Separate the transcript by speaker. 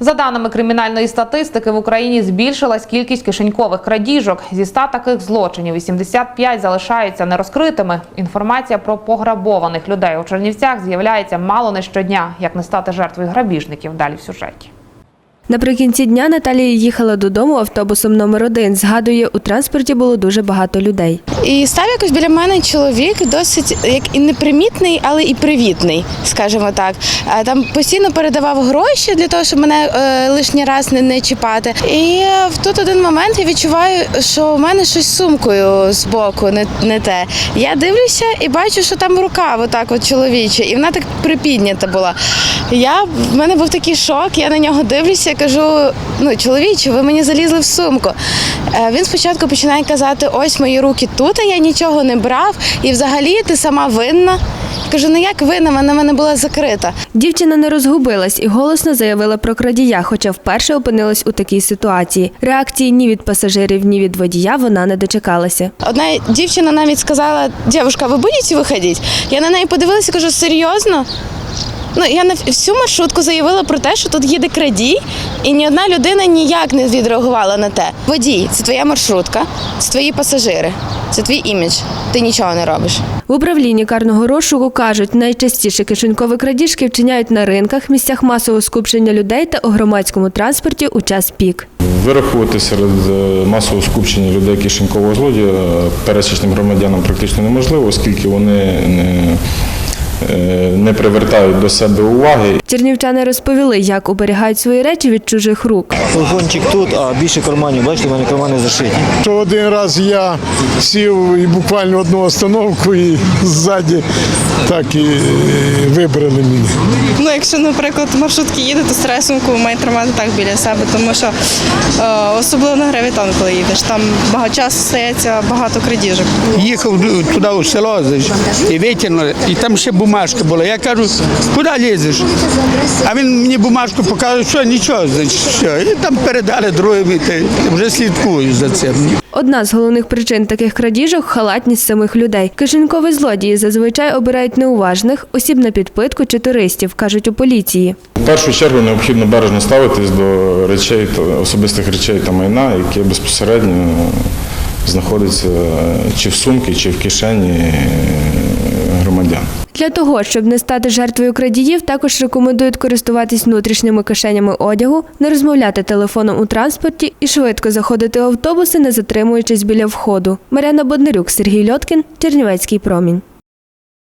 Speaker 1: За даними кримінальної статистики, в Україні збільшилась кількість кишенькових крадіжок. Зі 100 таких злочинів 85 залишаються нерозкритими. Інформація про пограбованих людей у Чернівцях з'являється мало не щодня. Як не стати жертвою грабіжників? Далі в сюжеті.
Speaker 2: Наприкінці дня Наталія їхала додому автобусом номер один. Згадує, у транспорті було дуже багато людей.
Speaker 3: І став якось біля мене чоловік, досить як і непримітний, але і привітний, скажімо так. Там постійно передавав гроші для того, щоб мене е, лишній раз не, не чіпати. І в тут один момент я відчуваю, що у мене щось сумкою з боку, не, не те. Я дивлюся і бачу, що там рука, отак от чоловіча, і вона так припіднята була. Я в мене був такий шок. Я на нього дивлюся і кажу: ну, чоловіче, ви мені залізли в сумку. Е, Він спочатку починає казати: ось мої руки тут, а я нічого не брав, і взагалі ти сама винна. Я кажу, ну як винна, вона в мене була закрита.
Speaker 2: Дівчина не розгубилась і голосно заявила про крадія, хоча вперше опинилась у такій ситуації. Реакції ні від пасажирів, ні від водія вона не дочекалася.
Speaker 3: Одна дівчина навіть сказала: дівчинка, ви будете виходити? Я на неї подивилася і кажу, серйозно? Ну, я на всю маршрутку заявила про те, що тут їде крадій, і ні одна людина ніяк не відреагувала на те. Водій, це твоя маршрутка, це твої пасажири, це твій імідж. Ти нічого не робиш.
Speaker 2: В управлінні карного розшуку кажуть, найчастіше кишенькові крадіжки вчиняють на ринках, місцях масового скупчення людей та у громадському транспорті у час пік.
Speaker 4: Вирахувати серед е, масового скупчення людей кишенькового злодія е, пересічним громадянам практично неможливо, оскільки вони не, не привертають до себе уваги
Speaker 2: Чернівчани розповіли, як оберігають свої речі від чужих рук.
Speaker 5: Телефончик тут, а більше карманів. Бачите, в мене кармани зашиті.
Speaker 6: Що один раз я сів і буквально одну остановку і ззаді так і е, вибрали мене.
Speaker 7: Ну, якщо, наприклад, маршрутки їде, то стараюся сумку має тримати так біля себе, тому що е, особливо на гравітон, коли їдеш, там багато часу стається багато крадіжок.
Speaker 8: Їхав туди у село і витягнули, і там ще бумажка була. Я кажу, куди лізеш? А він мені бумажку показує, що нічого, значить, що. І там передали другим, і вже слідкую за цим.
Speaker 2: Одна з головних причин таких крадіжок халатність самих людей. Кишенькові злодії зазвичай обирають неуважних, осіб на підпитку чи туристів, кажуть у поліції.
Speaker 4: В першу чергу необхідно бережно ставитись до речей особистих речей та майна, яке безпосередньо знаходиться чи в сумці, чи в кишені громадян.
Speaker 2: Для того, щоб не стати жертвою крадіїв, також рекомендують користуватись внутрішніми кишенями одягу, не розмовляти телефоном у транспорті і швидко заходити в автобуси, не затримуючись біля входу. Мар'яна Боднарюк, Сергій Льоткін, Чернівецький промінь.